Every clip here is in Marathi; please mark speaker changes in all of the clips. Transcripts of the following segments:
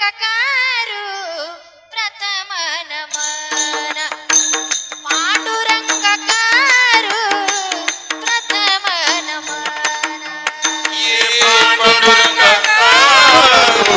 Speaker 1: రంగకారు ప్రథమ నమన పాండు రంగకారు ప్రథమ నమన పాండు రంగకారు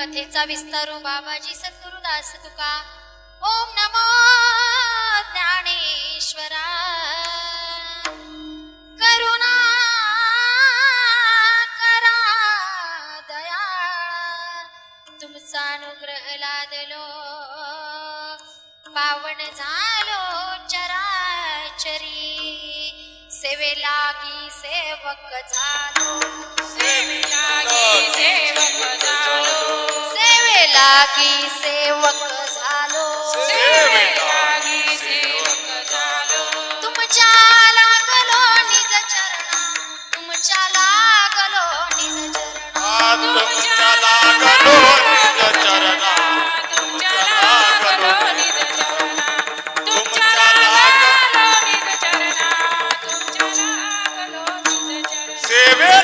Speaker 1: कथेचा विस्तारू हो बाबाजी सद्गुरुदास तुका. ओम नमो ज्ञानेश्वरा. करुणा करा दया. तुमचा अनुग्रह लादलो. पावन झालो चराचरी. सेवे लागी सेवक झालो. सेवे लागी सेवक झालो। तुमच्या लागलो निज चरणा। तुमच्या लागलो निज चरणा।
Speaker 2: तुमच्या लागलो निज चरणा। तुमच्या लागलो तुमच्या सेवे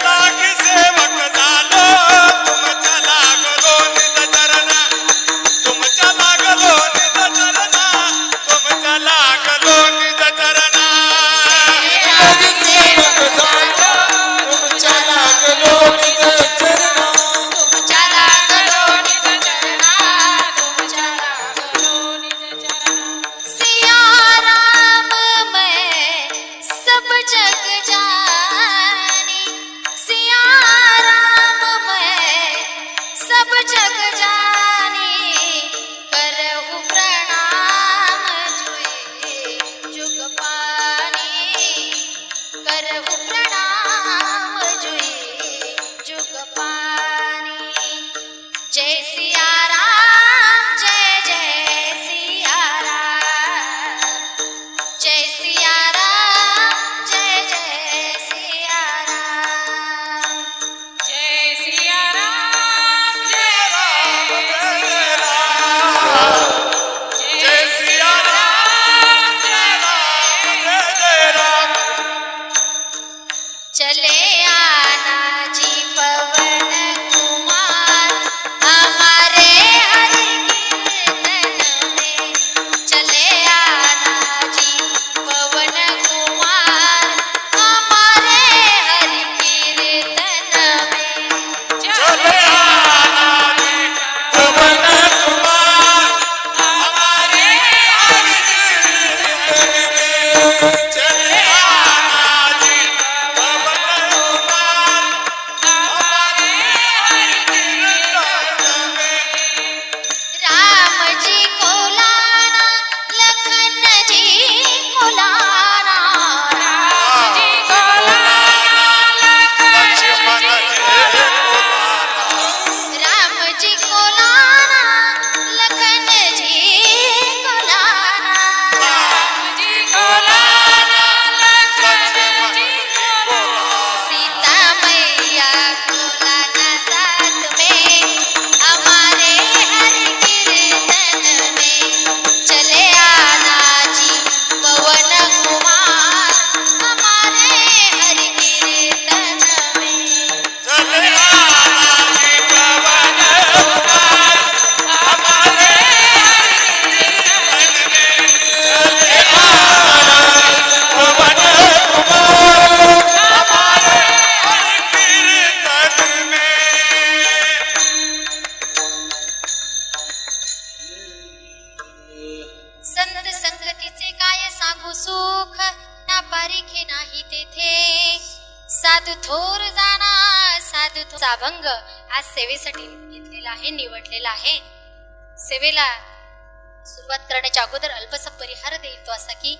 Speaker 1: करण्याच्या अगोदर अल्पसा परिहार देईल तो असा की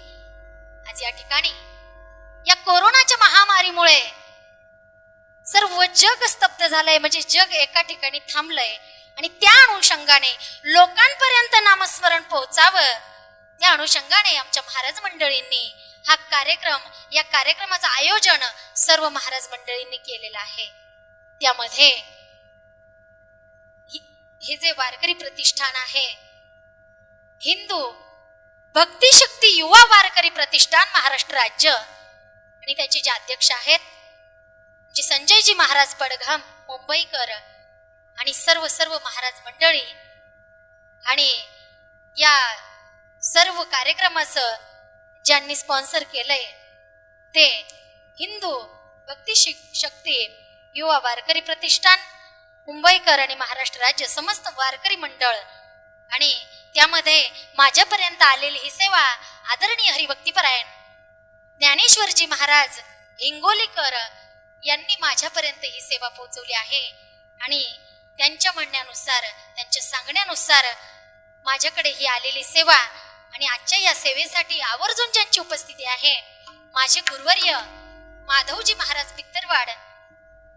Speaker 1: आज या ठिकाणी या कोरोनाच्या महामारीमुळे सर्व जग स्तब्ध झालंय म्हणजे जग एका ठिकाणी थांबलंय आणि त्या अनुषंगाने लोकांपर्यंत नामस्मरण पोहोचावं त्या अनुषंगाने आमच्या महाराज मंडळींनी हा कार्यक्रम या कार्यक्रमाचं आयोजन सर्व महाराज मंडळींनी केलेलं आहे. त्यामध्ये हे जे वारकरी प्रतिष्ठान आहे हिंदू भक्तिशक्ती युवा वारकरी प्रतिष्ठान महाराष्ट्र राज्य. आणि त्याचे जे अध्यक्ष आहेत जे संजयजी महाराज पडघम मुंबईकर आणि सर्व सर्व महाराज मंडळी. आणि या सर्व कार्यक्रमाचं ज्यांनी स्पॉन्सर केलंय ते हिंदू भक्ती शक्ती युवा वारकरी प्रतिष्ठान मुंबईकर आणि महाराष्ट्र राज्य समस्त वारकरी मंडळ आणि त्यामध्ये माझ्यापर्यंत आलेली ही सेवा आदरणीय हरिभक्तीपरायण ज्ञानेश्वरजी महाराज हिंगोलीकर यांनी माझ्यापर्यंत ही सेवा पोहोचवली आहे. आणि त्यांच्या म्हणण्यानुसार त्यांच्या सांगण्यानुसार माझ्याकडे ही आलेली सेवा आणि आजच्या या सेवेसाठी आवर्जून ज्यांची उपस्थिती आहे माझे गुरुवर्य माधवजी महाराज पित्तरवाड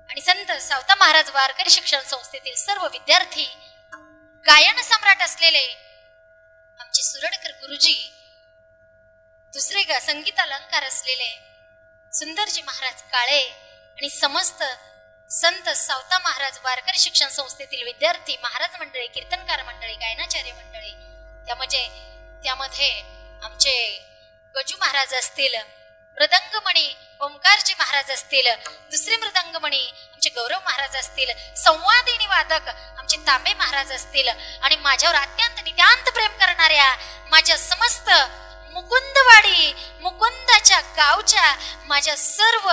Speaker 1: आणि संत सावता महाराज वारकरी शिक्षण संस्थेतील सर्व विद्यार्थी गायन सम्राट असलेले आमचे सुरडकर गुरुजी दुसरे ग संगीत अलंकार असलेले सुंदरजी महाराज काळे आणि समस्त संत सावता महाराज वारकरी शिक्षण संस्थेतील विद्यार्थी महाराज मंडळी कीर्तनकार मंडळी गायनाचार्य मंडळी त्यामध्ये त्यामध्ये आमचे गजू महाराज असतील मृदंगमणी ओंकारजी महाराज असतील दुसरे मृदंगमणी आमचे गौरव महाराज असतील संवादिनी वादक आमचे तांबे महाराज असतील आणि माझ्यावर अत्यंत नितांत प्रेम करणाऱ्या माझ्या समस्त मुकुंदवाडी मुकुंदाच्या गावच्या माझ्या सर्व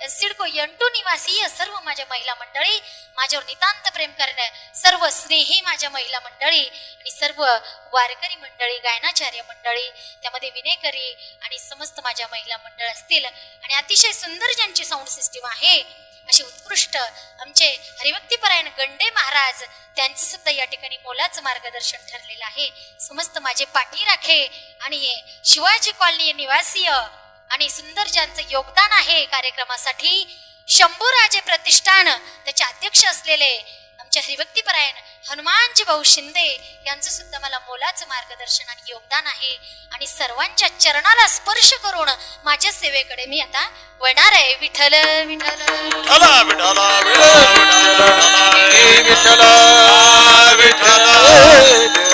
Speaker 1: सिडको यंटू निवासी सर्व माझ्या महिला मंडळी माझ्यावर नितांत प्रेम करण्या सर्व स्नेही माझ्या महिला मंडळी आणि सर्व वारकरी मंडळी गायनाचार्य मंडळी त्यामध्ये विनेकरी आणि समस्त माझ्या महिला मंडळ असतील आणि अतिशय सुंदर ज्यांची साऊंड सिस्टीम आहे असे उत्कृष्ट आमचे हरिभक्तीपरायण गंडे महाराज त्यांचं सुद्धा या ठिकाणी मोलाचं मार्गदर्शन ठरलेलं आहे. समस्त माझे पाठी राखे आणि शिवाजी कॉलनी निवासीय आणि सुंदर ज्यांचं योगदान आहे कार्यक्रमासाठी शंभूराजे प्रतिष्ठान त्याचे अध्यक्ष असलेले आमचे हरिभक्तीपरायण हनुमानजी भाऊ शिंदे यांचं सुद्धा मला मोलाचं मार्गदर्शन आणि योगदान आहे आणि सर्वांच्या चरणाला स्पर्श करून माझ्या सेवेकडे मी आता वळणार आहे विठ्ठल विठ्ठल
Speaker 2: विठ्ठल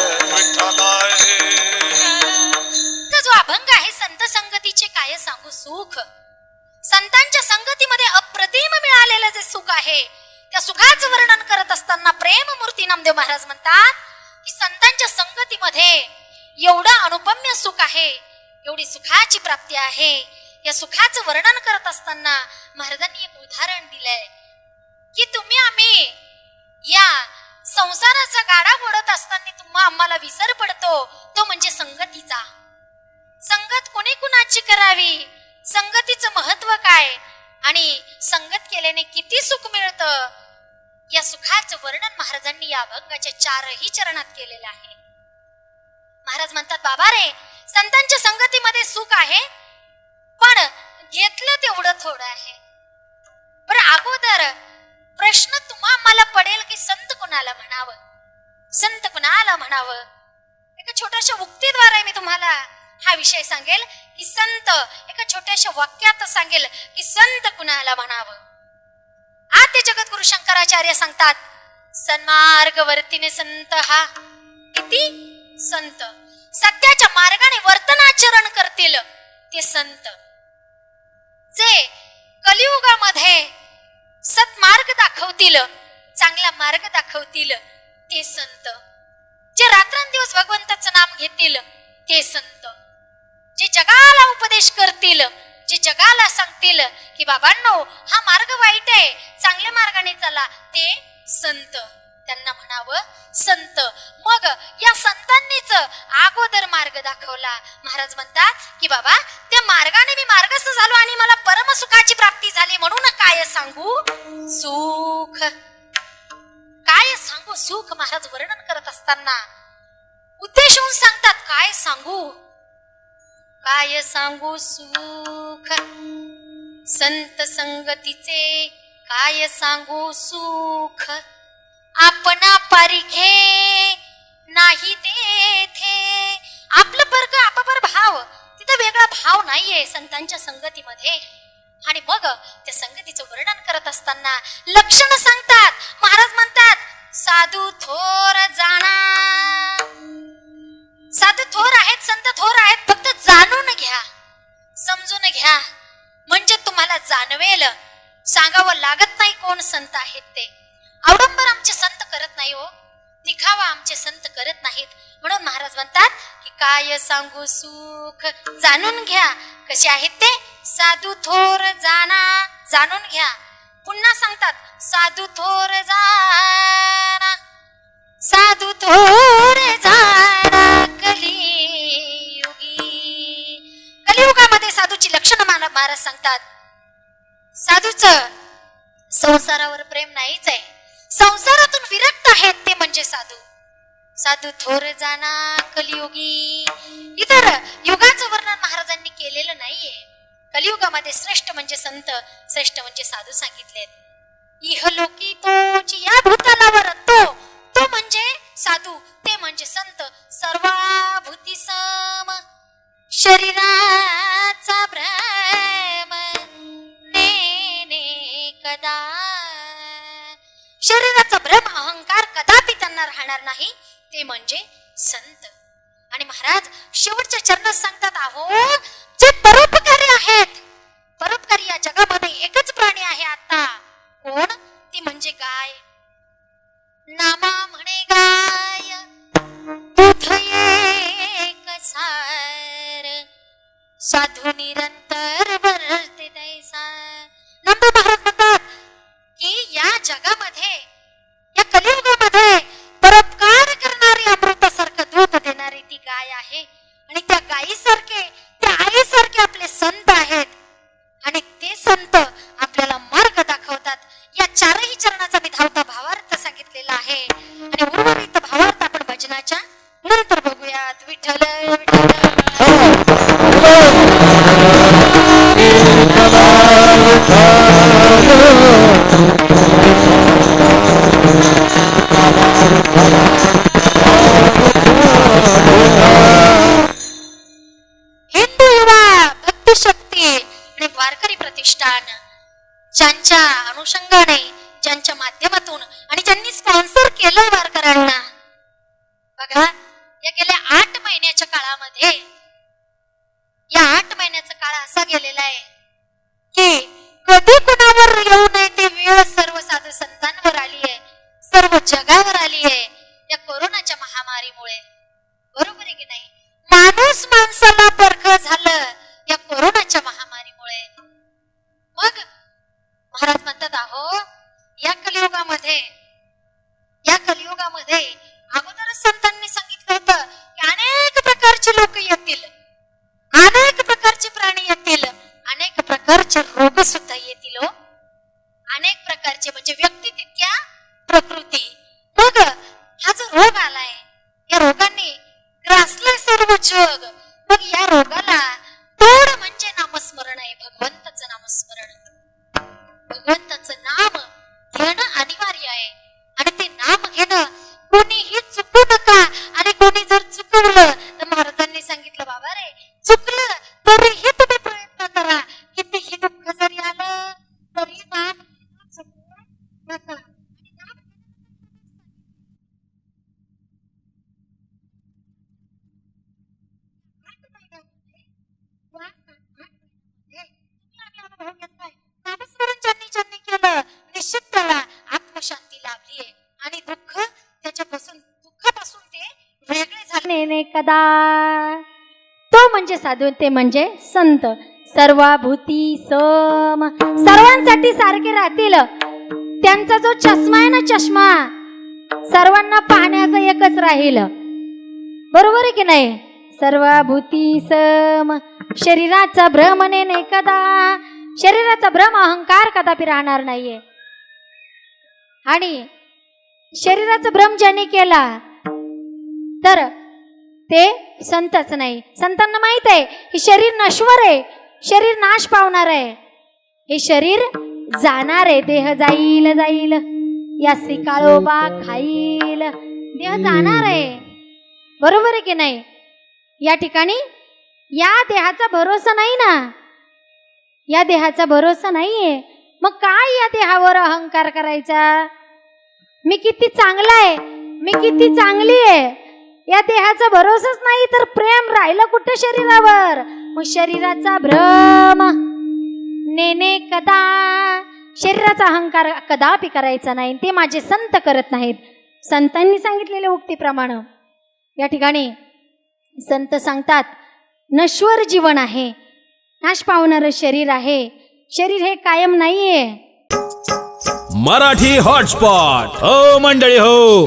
Speaker 1: संत संगतीचे काय सांगू सुख? संतांच्या संगतीमध्ये अप्रतिम मिळालेलं जे सुख आहे त्या सुखाचं वर्णन करत असताना प्रेम मूर्ती नामदेव महाराज म्हणतात की संतांच्या संगतीमध्ये एवढं अनुपम्य सुख आहे एवढी सुखाची प्राप्ती आहे. या सुखाचं वर्णन करत असताना महाराजांनी एक उदाहरण दिलंय की तुम्ही आम्ही या संसाराचा गाडा ओढत असताना तुम्हा आम्हाला विसर पडतो तो म्हणजे संगतीचा. संगत कोणी कुणाची करावी? संगतीचं महत्त्व काय? आणि संगत केल्याने किती सुख मिळतं? या सुखाचं वर्णन महाराजांनी या अभंगाच्या चारही चरणात केलेलं आहे. महाराज म्हणतात बाबा रे संतांच्या संगतीमध्ये सुख आहे पण घेतलं तेवढं थोडं आहे. बरं अगोदर प्रश्न तुम्हा मला पडेल की संत कुणाला म्हणावं? संत कुणाला म्हणावं? एका छोट्याशा उक्तीद्वारे मी तुम्हाला हा विषय सांगेल की संत एका छोट्याशा वाक्यात सांगेल की संत कुणाला म्हणावं? आद्य जगद्गुरु शंकराचार्य सांगतात सन्मार्ग वर्तीने संत हा. किती? संत. सत्याच्या मार्गाने वर्तनाचरण करतील ते संत. जे कलियुगामध्ये सत्मार्ग दाखवतील चांगला मार्ग दाखवतील ते संत. जे रात्रंदिवस भगवंताचं नाम घेतील ते संत. जे जगाला उपदेश करतील जे जगाला सांगतील की बाबांनो हा मार्ग वाईट आहे. चांगल्या मार्गाने चला. ते संत. त्यांना म्हणावं संत. मग या संतांनीच अगोदर मार्ग दाखवला. महाराज म्हणतात की बाबा त्या मार्गाने मी मार्गस्थ झालो आणि मला परमसुखाची प्राप्ती झाली. म्हणून काय सांगू? सुख. काय सांगू? सुख महाराज वर्णन करत असताना. उद्देशून सांगतात. काय सांगू? काय सांगू सुख? संत संगतीचे काय सांगू सुख? आपणा पारिखे नाही तेथे आपलं वर्ग आपापर भाव तिथं वेगळा भाव नाहीये संतांच्या संगतीमध्ये. आणि मग त्या संगतीचं वर्णन करत असताना लक्षण सांगतात. महाराज म्हणतात साधू थोर जाणा. साधू थोर आहेत संत थोर आहेत फक्त जाणून घ्या. समजून घ्या. म्हणजे तुम्हाला जाणवेल सांगावं लागत नाही कोण संत आहेत ते. अवडंबर आमचे संत करत नाही हो. दिखावा आमचे संत करत नाहीत. म्हणून महाराज म्हणतात की काय सांगू सुख? जाणून घ्या. कसे आहेत ते? साधू थोर जाणा. जाणून घ्या. पुन्हा सांगतात साधू थोर जाणा. साधू थोर जाणा. साधूची मला महाराज सांगतात? साधूच संसारावर प्रेम नाहीच आहे. संसारातून विरक्त आहेत ते म्हणजे साधू. साधू थोर जाना कलियुगी. इतर युगाचं वर्णन महाराजांनी केलेलं नाहीये. कलियुगामध्ये श्रेष्ठ म्हणजे संत श्रेष्ठ म्हणजे साधू सांगितलेत. इहलोकी तो या भूतालावर तो तो म्हणजे साधू ते म्हणजे संत. सर्वाभूती सम शरीरा नाही ते म्हणजे संत. आणि महाराज शेवटच्या चरणात सांगतात आहो महिन्याच्या काळामध्ये या आठ महिन्याचा काळ असा गेलेला आहे की झाले
Speaker 3: तो म्हणजे साधू ते म्हणजे संत. सर्वाभूती सम. सर्वांसाठी सारखे राहतील. त्यांचा जो चष्मा आहे ना चष्मा सर्वांना पाहण्याचं एकच राहील. बरोबर आहे की नाही? सर्वाभूती सम. शरीराचा भ्रम नेने कदा? शरीराचा भ्रम अहंकार कदापि राहणार नाहीये. आणि
Speaker 1: शरीराचा भ्रम ज्याने केला तर ते संतच नाही. संतांना माहीत आहे हे शरीर नश्वर आहे शरीर नाश पावणार आहे. हे शरीर जाणार आहे देह जाईल जाईल. यासी काळोबा खाईल. देह जाणार आहे. बरोबर आहे की नाही? या ठिकाणी या देहाचा भरोसा नाही ना? या देहाचा भरोसा नाहीये. मग काय या देहावर अहंकार करायचा? मी किती चांगला आहे मी किती चांगली आहे. या देहाचा भरोसाच नाही तर प्रेम राहिलं कुठं शरीरावर? मग शरीराचा भ्रम. नेने कदा शरीराचा अहंकार कदापि करायचा नाही ते माझे संत करत नाहीत. संतांनी सांगितलेल्या उक्तीप्रमाणे. या ठिकाणी संत सांगतात नश्वर जीवन आहे नाश पावणारं शरीर आहे शरीर हे कायम नाहीये.
Speaker 4: मराठी हॉटस्पॉट. हो मंडळी हो